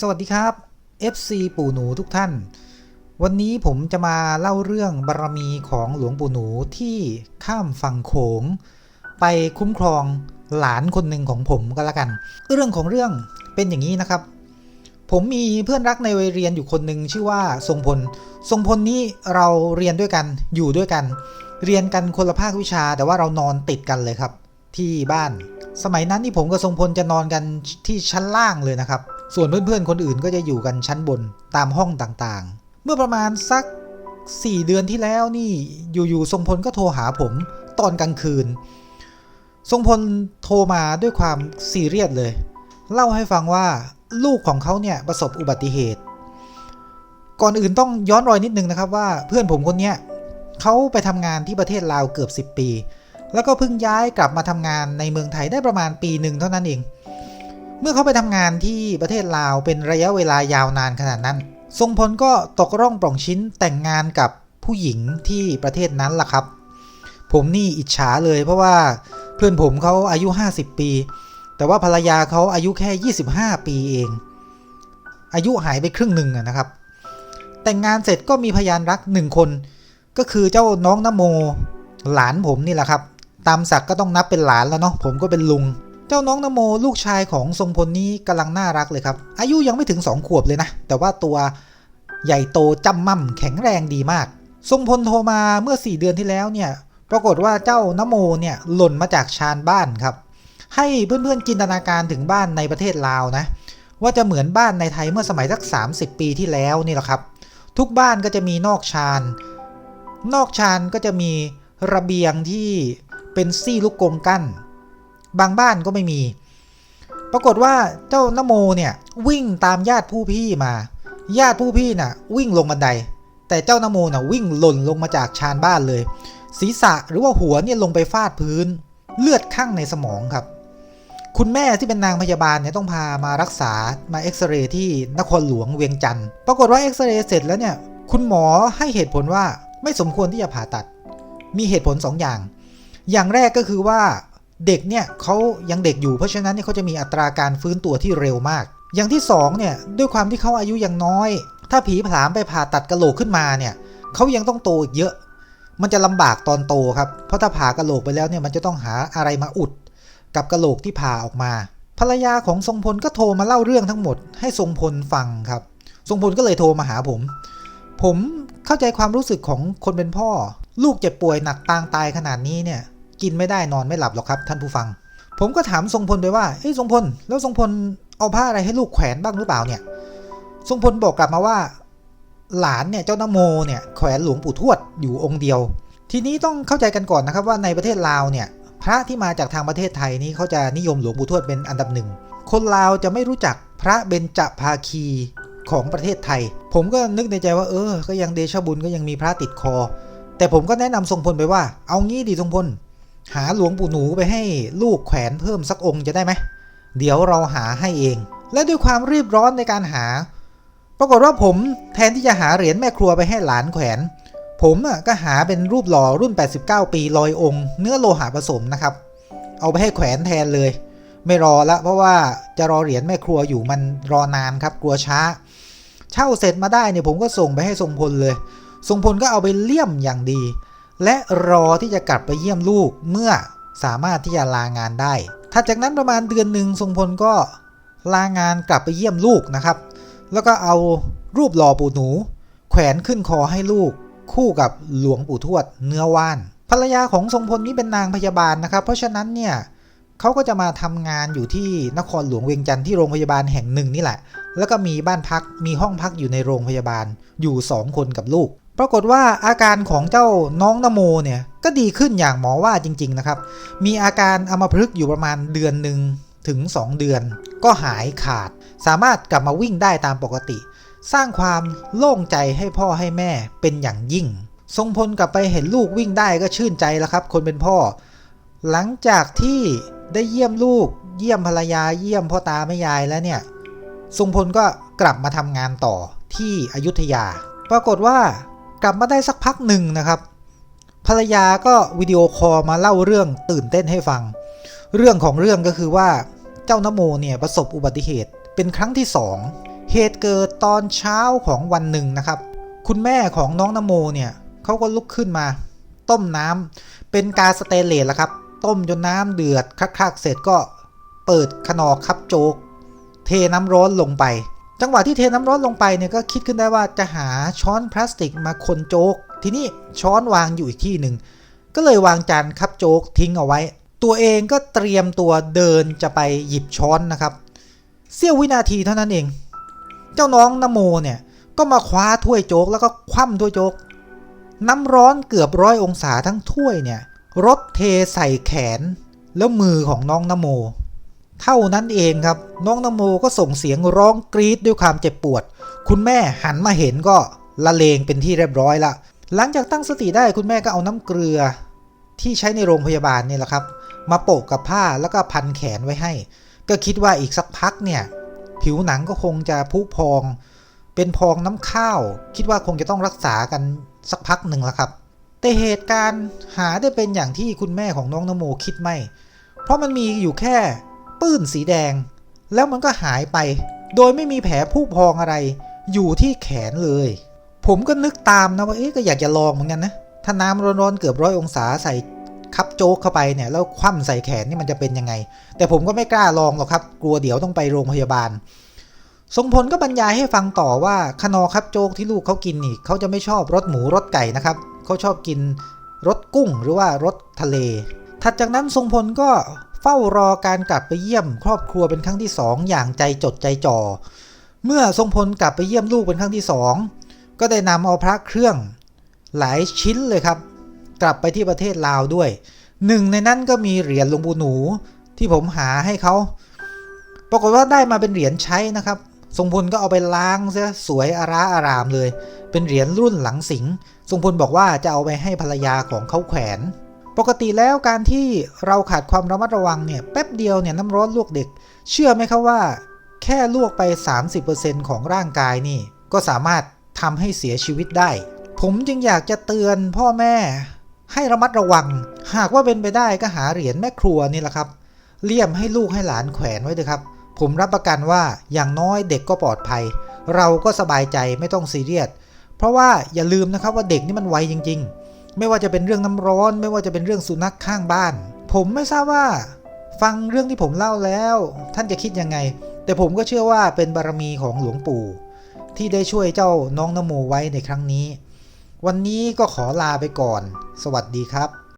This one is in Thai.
สวัสดีครับ FC ปู่หนูทุกท่าน วันนี้ผมจะมาเล่าเรื่องบารมีของหลวงปู่หนูที่ข้ามฝั่งโขง ไปคุ้มครองหลานคนหนึ่งของผมก็แล้วกัน เรื่องของเรื่องเป็นอย่างนี้นะครับ ผมมีเพื่อนรักในวัยเรียนอยู่คนหนึ่งชื่อว่าทรงพล ทรงพลนี่เราเรียนด้วยกันอยู่ด้วยกัน เรียนกันคนละภาควิชา แต่ว่าเรานอนติดกันเลยครับ ที่บ้าน สมัยนั้นที่ผมกับทรงพลจะนอนกันที่ชั้นล่างเลยนะครับ ส่วนเพื่อนๆ คนอื่นก็จะอยู่กันชั้นบนตามห้องต่างๆ เมื่อประมาณสัก 4 เดือนที่แล้วนี่อยู่ๆทรงพลก็โทรหาผมตอนกลางคืน ทรงพลโทรมาด้วยความซีเรียสเลย เล่าให้ฟังว่าลูกของเขาเนี่ยประสบอุบัติเหตุ ก่อนอื่นต้องย้อนรอยนิดนึงนะครับว่าเพื่อนผมคนเนี้ยเขาไปทำงานที่ประเทศลาวเกือบ 10 ปี แล้วก็เพิ่งย้ายกลับมาทำงานในเมืองไทยได้ประมาณปีหนึ่งเท่านั้นเอง เมื่อเขาไปทำงานที่ประเทศลาวเป็นระยะเวลายาวนานขนาดนั้น ทรงพลก็ตกร่องปล่องชิ้นแต่งงานกับผู้หญิงที่ประเทศนั้นล่ะครับ ผมนี่อิจฉาเลยเพราะว่าเพื่อนผมเขาอายุ 50 ปี แต่ว่าภรรยาเขาอายุแค่ 25 ปีเอง อายุหายไปครึ่งหนึ่งนะครับ แต่งงานเสร็จก็มีพยานรักหนึ่งคน ก็คือเจ้าน้องนโม หลานผมนี่แหละครับ ตามศักดิ์ก็ต้องนับเป็นหลานแล้วเนาะผมก็เป็นลุง จ้าน้องนโมลูกชายของทรงพลนี้กำลังน่ารักเลยครับ อายุยังไม่ถึง 2 ขวบเลยนะ แต่ว่าตัวใหญ่โตจำม่ำแข็งแรงดีมาก ทรงพลโทรมาเมื่อ 4 เดือนที่แล้วเนี่ย ปรากฏว่าเจ้านโมเนี่ยหล่นมาจากชานบ้านครับ ให้เพื่อนๆจินตนาการถึงบ้านในประเทศลาวนะ ว่าจะเหมือนบ้านในไทยเมื่อสมัยสัก 30 ปีที่แล้วนี่แหละครับ ทุกบ้านก็จะมีนอกชาน นอกชานก็จะมีระเบียงที่เป็นซี่ลูกกงกั้น บางบ้านก็ไม่มี ปรากฏว่าเจ้านโมเนี่ยวิ่งตามญาติผู้พี่มา ญาติผู้พี่น่ะวิ่งลงบันได แต่เจ้านโมน่ะวิ่งหล่นลงมาจากชานบ้านเลย ศีรษะหรือว่าหัวเนี่ยลงไปฟาดพื้น เลือดข้างในสมองครับ คุณแม่ที่เป็นนางพยาบาลเนี่ยต้องพามารักษามาเอ็กซเรย์ที่นครหลวงเวียงจันทร์ปรากฏว่าเอ็กซเรย์เสร็จแล้วเนี่ยคุณหมอให้เหตุผลว่าไม่สมควรที่จะผ่าตัด มีเหตุผล2อย่าง อย่างแรกก็คือว่า เด็กเนี่ยเขายังเด็กอยู่เพราะฉะนั้นเนี่ยเขาจะมีอัตราการฟื้นตัวที่เร็วมาก อย่างที่2เนี่ยด้วยความที่เขาอายุยังน้อย ถ้าผีผลามไปผ่าตัดกระโหลกขึ้นมาเนี่ยเขายังต้องโตอีกเยอะ มันจะลำบากตอนโตครับ เพราะถ้าผ่ากระโหลกไปแล้วเนี่ยมันจะต้องหาอะไรมาอุด กับกระโหลกที่ผ่าออกมา ภรรยาของทรงพลก็โทรมาเล่าเรื่องทั้งหมด ให้ทรงพลฟังครับ ทรงพลก็เลยโทรมาหาผม ผมเข้าใจความรู้สึกของคนเป็นพ่อ ลูกเจ็บป่วยหนักปางตายขนาดนี้เนี่ย กินไม่ได้นอนไม่หลับหรอกครับ ท่านผู้ฟัง ผมก็ถามทรงพลไปว่าเฮ้ยทรงพลแล้วทรงพลเอาผ้าอะไรให้ลูกแขวนบ้างหรือเปล่าเนี่ย ทรงพลบอกกลับมาว่า หลานเนี่ยเจ้านโมเนี่ยแขวนหลวงปู่ทวดอยู่องค์เดียว ทีนี้ต้องเข้าใจกันก่อนนะครับว่าในประเทศลาวเนี่ยพระที่มาจากทางประเทศไทยนี้เขาจะนิยมหลวงปู่ทวดเป็นอันดับหนึ่ง คนลาวจะไม่รู้จักพระเบญจภาคีของประเทศไทย ผมก็นึกในใจว่าเออ ก็ยังเดชบุญก็ยังมีพระติดคอ แต่ผมก็แนะนำทรงพลไปว่า เอางี้ดิทรงพล หาหลวงปู่หนูไปให้ลูกแขวนเพิ่มสักองค์จะได้ไหม เดี๋ยวเราหาให้เอง และด้วยความรีบร้อนในการหา ปรากฏว่าผมแทนที่จะหาเหรียญแม่ครัวไปให้หลานแขวน ผมก็หาเป็นรูปหล่อรุ่น 89 ปีลอยองค์ เนื้อโลหะผสมนะครับ เอาไปให้แขวนแทนเลย ไม่รอละเพราะว่าจะรอเหรียญแม่ครัวอยู่มันรอนานครับกลัวช้า เช่าเสร็จมาได้เนี่ยผมก็ส่งไปให้ทรงพลเลย ทรงพลก็เอาไปเลี่ยมอย่างดี และรอที่จะกลับไปเยี่ยมลูกเมื่อสามารถที่จะลางานได้ถัดจากนั้นประมาณเดือนหนึ่งทรงพลก็ลางานกลับไปเยี่ยมลูกนะครับ แล้วก็เอารูปหล่อปู่หนู แขวนขึ้นคอให้ลูก คู่กับหลวงปู่ทวดเนื้อว่าน ภรรยาของทรงพลนี่เป็นนางพยาบาลนะครับ เพราะฉะนั้นเนี่ยเขาก็จะมาทำงานอยู่ที่นครหลวงเวียงจันทร์ที่โรงพยาบาลแห่งหนึ่งนี่แหละ แล้วก็มีบ้านพักมีห้องพักอยู่ในโรงพยาบาลอยู่ 2 คนกับลูก ปรากฏว่าอาการของเจ้าน้องนโมเนี่ยก็ดีขึ้นอย่างหมอว่าจริง ๆ นะครับ มีอาการอัมพฤกษ์อยู่ประมาณเดือนหนึ่งถึง 2 เดือน ก็หายขาด สามารถกลับมาวิ่งได้ตามปกติ สร้างความโล่งใจให้พ่อให้แม่เป็นอย่างยิ่ง ทรงพลกลับไปเห็นลูกวิ่งได้ก็ชื่นใจแล้วครับ คนเป็นพ่อ หลังจากที่ได้เยี่ยมลูก เยี่ยมภรรยาเยี่ยมพ่อตาแม่ยายแล้วเนี่ย ทรงพลก็กลับมาทำงานต่อที่อยุธยา ปรากฏว่า กลับมาได้สักพักหนึ่งนะครับ ภรรยาก็วิดีโอคอลมาเล่าเรื่องตื่นเต้นให้ฟัง เรื่องของเรื่องก็คือว่าเจ้านโมเนี่ยประสบอุบัติเหตุเป็นครั้งที่สองเหตุเกิดตอนเช้าของวันหนึ่งนะครับ คุณแม่ของน้องนโมเนี่ยเขาก็ลุกขึ้นมา ต้มน้ำเป็นกาสเตเลสละครับ ต้มจนน้ำเดือดคลักๆเสร็จก็เปิดขนอครับโจก เทน้ำร้อนลงไป จังหวะที่เทน้ำร้อนลงไปเนี่ยก็คิดขึ้นได้ว่าจะหาช้อนพลาสติกมาคนโจ๊ก ทีนี้ช้อนวางอยู่อีกที่หนึ่งก็เลยวางจานคับโจ๊กทิ้งเอาไว้ ตัวเองก็เตรียมตัวเดินจะไปหยิบช้อนนะครับเสี้ยววินาทีเท่านั้นเอง เจ้าน้องนโมเนี่ยก็มาคว้าถ้วยโจ๊กแล้วก็คว่ำถ้วยโจ๊ก น้ำร้อนเกือบร้อยองศาทั้งถ้วยเนี่ยรถเทใส่แขนแล้วมือของน้องนโม เท่านั้นเองครับ น้องนโมก็ส่งเสียงร้องกรีดด้วยความเจ็บปวด คุณแม่หันมาเห็นก็ละเลงเป็นที่เรียบร้อยละ หลังจากตั้งสติได้คุณแม่ก็เอาน้ำเกลือ ที่ใช้ในโรงพยาบาลเนี่ยแหละครับ มาโปะกับผ้าแล้วก็พันแขนไว้ให้ ก็คิดว่าอีกสักพักเนี่ยผิวหนังก็คงจะพุพอง เป็นพองน้ำข้าว คิดว่าคงจะต้องรักษากันสักพักหนึ่งแล้วครับ แต่เหตุการณ์หาได้เป็นอย่างที่คุณแม่ของน้องนโมคิดไม่ เพราะมันมีอยู่แค่ ปื้นสีแดง แล้วมันก็หายไป โดยไม่มีแผลผุพองอะไร อยู่ที่แขนเลย ผมก็นึกตามนะว่าเอ๊ะก็อยากจะลองเหมือนกันนะ ถ้าน้ำร้อนๆเกือบร้อยองศาใส่คับโจ๊กเข้าไปเนี่ยแล้วคว่ำใส่แขนนี่มันจะเป็นยังไง แต่ผมก็ไม่กล้าลองหรอกครับ กลัวเดี๋ยวต้องไปโรงพยาบาล ทรงพลก็บรรยายให้ฟังต่อว่าขนอครับโจ๊กที่ลูกเขากินนี่เขาจะไม่ชอบรสหมูรสไก่นะครับเขาชอบกินรสกุ้งหรือว่ารสทะเล ถัดจากนั้นทรงพลก็ เฝ้ารอการกลับไปเยี่ยม ครอบครัวเป็นครั้งที่สองอย่างใจจดใจจ่อ เมื่อทรงพลกลับไปเยี่ยมลูกเป็นครั้งที่สองก็ได้นำเอาพระเครื่องหลายชิ้นเลยครับ กลับไปที่ประเทศลาวด้วย หนึ่งในนั้นก็มีเหรียญหลวงปู่หนูที่ผมหาให้เขา ปรากฏว่าได้มาเป็นเหรียญใช้นะครับ ทรงพลก็เอาไปล้างเสียสวยอาราอารามเลย เป็นเหรียญรุ่นหลังสิง ทรงพลบอกว่าจะเอาไปให้ภรรยาของเขาแขวน ปกติแล้วการที่เราขาดความระมัดระวังเนี่ยแป๊บเดียวเนี่ยน้ำร้อนลวกเด็ก เชื่อไหมครับว่า แค่ลวกไป 30%ของร่างกายนี่ ก็สามารถทำให้เสียชีวิตได้ ผมจึงอยากจะเตือนพ่อแม่ให้ระมัดระวัง หากว่าเป็นไปได้ก็หาเหรียญแม่ครัวนี่แหละครับ เลี่ยมให้ลูกให้หลานแขวนไว้เถอะครับ ผมรับประกันว่าอย่างน้อยเด็กก็ปลอดภัย เราก็สบายใจไม่ต้องซีเรียสเพราะว่าอย่าลืมนะครับว่าเด็กนี่มันไวจริง ๆ ไม่ว่าจะเป็นเรื่องน้ำร้อน ไม่ว่าจะเป็นเรื่องสุนัขข้างบ้าน ผมไม่ทราบว่า ฟังเรื่องที่ผมเล่าแล้ว ท่านจะคิดยังไง แต่ผมก็เชื่อว่าเป็นบารมีของหลวงปู่ ที่ได้ช่วยเจ้าน้องนโมไว้ในครั้งนี้ วันนี้ก็ขอลาไปก่อน สวัสดีครับ